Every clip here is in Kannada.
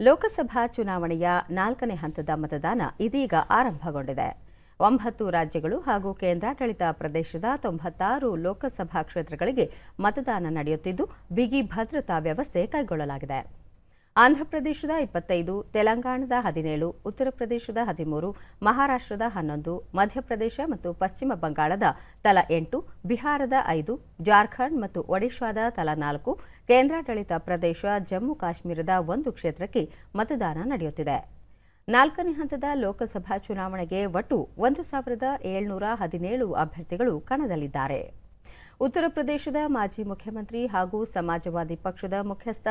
ಲೋಕಸಭಾ ಚುನಾವಣೆಯ ನಾಲ್ಕನೇ ಹಂತದ ಮತದಾನ ಇದೀಗ ಆರಂಭಗೊಂಡಿದೆ. ಒಂಬತ್ತು ರಾಜ್ಯಗಳು ಹಾಗೂ ಕೇಂದ್ರಾಡಳಿತ ಪ್ರದೇಶದ ತೊಂಬತ್ತಾರು ಲೋಕಸಭಾ ಕ್ಷೇತ್ರಗಳಿಗೆ ಮತದಾನ ನಡೆಯುತ್ತಿದ್ದು, ಬಿಗಿ ಭದ್ರತಾ ವ್ಯವಸ್ಥೆ ಕೈಗೊಳ್ಳಲಾಗಿದೆ. ಆಂಧ್ರಪ್ರದೇಶದ ಇಪ್ಪತ್ತೈದು, ತೆಲಂಗಾಣದ ಹದಿನೇಳು, ಉತ್ತರ ಪ್ರದೇಶದ ಹದಿಮೂರು, ಮಹಾರಾಷ್ಟ್ರದ ಹನ್ನೊಂದು, ಮಧ್ಯಪ್ರದೇಶ ಮತ್ತು ಪಶ್ಚಿಮ ಬಂಗಾಳದ ತಲಾ ಎಂಟು, ಬಿಹಾರದ ಐದು, ಜಾರ್ಖಂಡ್ ಮತ್ತು ಒಡಿಶಾದ ತಲಾ ನಾಲ್ಕು, ಕೇಂದ್ರಾಡಳಿತ ಪ್ರದೇಶ ಜಮ್ಮು ಕಾಶ್ಮೀರದ ಒಂದು ಕ್ಷೇತ್ರಕ್ಕೆ ಮತದಾನ ನಡೆಯುತ್ತಿದೆ. ನಾಲ್ಕನೇ ಹಂತದ ಲೋಕಸಭಾ ಚುನಾವಣೆಗೆ ಒಟ್ಟು ಒಂದು ಸಾವಿರದ ಏಳ್ನೂರ ಹದಿನೇಳು ಅಭ್ಯರ್ಥಿಗಳು ಕಣದಲ್ಲಿದ್ದಾರೆ. ಉತ್ತರ ಪ್ರದೇಶದ ಮಾಜಿ ಮುಖ್ಯಮಂತ್ರಿ ಹಾಗೂ ಸಮಾಜವಾದಿ ಪಕ್ಷದ ಮುಖ್ಯಸ್ಥ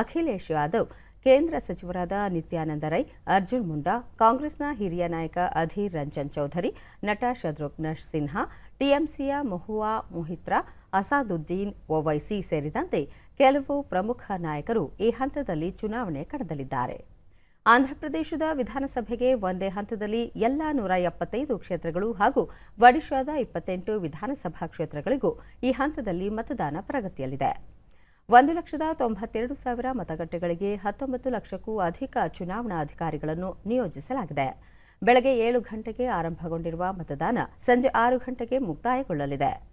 ಅಖಿಲೇಶ್ ಯಾದವ್, ಕೇಂದ್ರ ಸಚಿವರಾದ ನಿತ್ಯಾನಂದ ರೈ, ಅರ್ಜುನ್ ಮುಂಡಾ, ಕಾಂಗ್ರೆಸ್ನ ಹಿರಿಯ ನಾಯಕ ಅಧೀರ್ ರಂಜನ್ ಚೌಧರಿ, ನಟ ಶತ್ರುಘ್ನ ಸಿನ್ಹಾ, ಟಿಎಂಸಿಯ ಮಹುವಾ ಮೊಹಿತ್ರಾ, ಅಸಾದುದ್ದೀನ್ ಒವೈಸಿ ಸೇರಿದಂತೆ ಕೆಲವು ಪ್ರಮುಖ ನಾಯಕರು ಈ ಹಂತದಲ್ಲಿ ಚುನಾವಣೆ ಕಣದಲ್ಲಿದ್ದಾರೆ. ಆಂಧ್ರಪ್ರದೇಶದ ವಿಧಾನಸಭೆಗೆ ಒಂದೇ ಹಂತದಲ್ಲಿ ಎಲ್ಲಾ ನೂರ ಎಪ್ಪತ್ತೈದು ಕ್ಷೇತ್ರಗಳು ಹಾಗೂ ಒಡಿಶಾದ ಇಪ್ಪತ್ತೆಂಟು ವಿಧಾನಸಭಾ ಕ್ಷೇತ್ರಗಳಿಗೂ ಈ ಹಂತದಲ್ಲಿ ಮತದಾನ ಪ್ರಗತಿಯಲ್ಲಿದೆ. ಒಂದು ಲಕ್ಷದ ತೊಂಬತ್ತೆರಡು ಸಾವಿರ ಮತಗಟ್ಟೆಗಳಿಗೆ ಹತ್ತೊಂಬತ್ತು ಲಕ್ಷಕ್ಕೂ ಅಧಿಕ ಚುನಾವಣಾ ಅಧಿಕಾರಿಗಳನ್ನು ನಿಯೋಜಿಸಲಾಗಿದೆ. ಬೆಳಗ್ಗೆ ಏಳು ಗಂಟೆಗೆ ಆರಂಭಗೊಂಡಿರುವ ಮತದಾನ ಸಂಜೆ ಆರು ಗಂಟೆಗೆ ಮುಕ್ತಾಯಗೊಳ್ಳಲಿದೆ.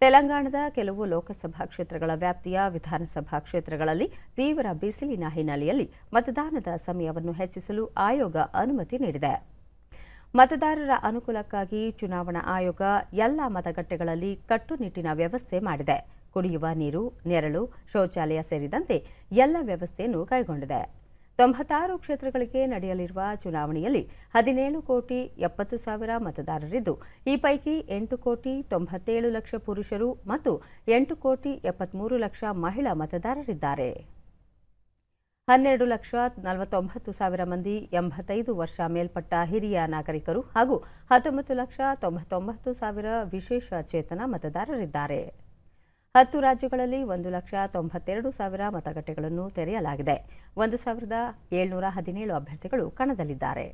ತೆಲಂಗಾಣದ ಕೆಲವು ಲೋಕಸಭಾ ಕ್ಷೇತ್ರಗಳ ವ್ಯಾಪ್ತಿಯ ವಿಧಾನಸಭಾ ಕ್ಷೇತ್ರಗಳಲ್ಲಿ ತೀವ್ರ ಬಿಸಿಲಿನ ಹಿನ್ನೆಲೆಯಲ್ಲಿ ಮತದಾನದ ಸಮಯವನ್ನು ಹೆಚ್ಚಿಸಲು ಆಯೋಗ ಅನುಮತಿ ನೀಡಿದೆ. ಮತದಾರರ ಅನುಕೂಲಕ್ಕಾಗಿ ಚುನಾವಣಾ ಆಯೋಗ ಎಲ್ಲ ಮತಗಟ್ಟೆಗಳಲ್ಲಿ ಕಟ್ಟುನಿಟ್ಟಿನ ವ್ಯವಸ್ಥೆ ಮಾಡಿದೆ. ಕುಡಿಯುವ ನೀರು, ನೆರಳು, ಶೌಚಾಲಯ ಸೇರಿದಂತೆ ಎಲ್ಲ ವ್ಯವಸ್ಥೆಯನ್ನು ಕೈಗೊಂಡಿದೆ. ತೊಂಬತ್ತಾರು ಕ್ಷೇತ್ರಗಳಿಗೆ ನಡೆಯಲಿರುವ ಚುನಾವಣೆಯಲ್ಲಿ ಹದಿನೇಳು ಕೋಟಿ ಎಪ್ಪತ್ತು ಸಾವಿರ ಮತದಾರರಿದ್ದು, ಈ ಪೈಕಿ ಎಂಟು ಕೋಟಿ ತೊಂಬತ್ತೇಳು ಲಕ್ಷ ಪುರುಷರು ಮತ್ತು ಎಂಟು ಕೋಟಿ ಎಪ್ಪತ್ಮೂರು ಲಕ್ಷ ಮಹಿಳಾ ಮತದಾರರಿದ್ದಾರೆ. ಹನ್ನೆರಡು ಲಕ್ಷ ನಲವತ್ತೊಂಬತ್ತು ಸಾವಿರ ಮಂದಿ ಎಂಬತ್ತೈದು ವರ್ಷ ಮೇಲ್ಪಟ್ಟ ಹಿರಿಯ ನಾಗರಿಕರು ಹಾಗೂ ಹತ್ತೊಂಬತ್ತು ಲಕ್ಷ ತೊಂಬತ್ತೊಂಬತ್ತು ಸಾವಿರ ವಿಶೇಷ ಚೇತನ ಮತದಾರರಿದ್ದಾರೆ. ಹತ್ತು ರಾಜ್ಯಗಳಲ್ಲಿ ಒಂದು ಲಕ್ಷ ತೊಂಬತ್ತೆರಡು ಸಾವಿರ ಮತಗಟ್ಟೆಗಳನ್ನು ತೆರೆಯಲಾಗಿದೆ. ಒಂದು ಸಾವಿರದ ಏಳ್ನೂರ ಹದಿನೇಳು ಅಭ್ಯರ್ಥಿಗಳು ಕಣದಲ್ಲಿದ್ದಾರೆ.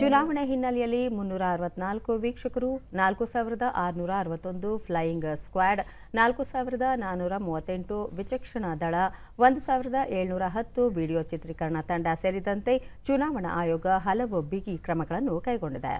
ಚುನಾವಣೆ ಹಿನ್ನೆಲೆಯಲ್ಲಿ ಮುನ್ನೂರ ಅರವತ್ನಾಲ್ಕು ವೀಕ್ಷಕರು, ನಾಲ್ಕು ಸಾವಿರದ ಆರುನೂರ ಅರವತ್ತೊಂದು ಫ್ಲೈಯಿಂಗ್ ಸ್ಕ್ವಾಡ್ ನಾಲ್ಕು ಸಾವಿರದ ನಾನ್ನೂರ ಮೂವತ್ತೆಂಟು ವಿಚಕ್ಷಣಾ ದಳ, ಒಂದು ಸಾವಿರದ ಏಳ್ನೂರ ಹತ್ತು ವಿಡಿಯೋ ಚಿತ್ರೀಕರಣ ತಂಡ ಸೇರಿದಂತೆ ಚುನಾವಣಾ ಆಯೋಗ ಹಲವು ಬಿಗಿ ಕ್ರಮಗಳನ್ನು ಕೈಗೊಂಡಿದೆ.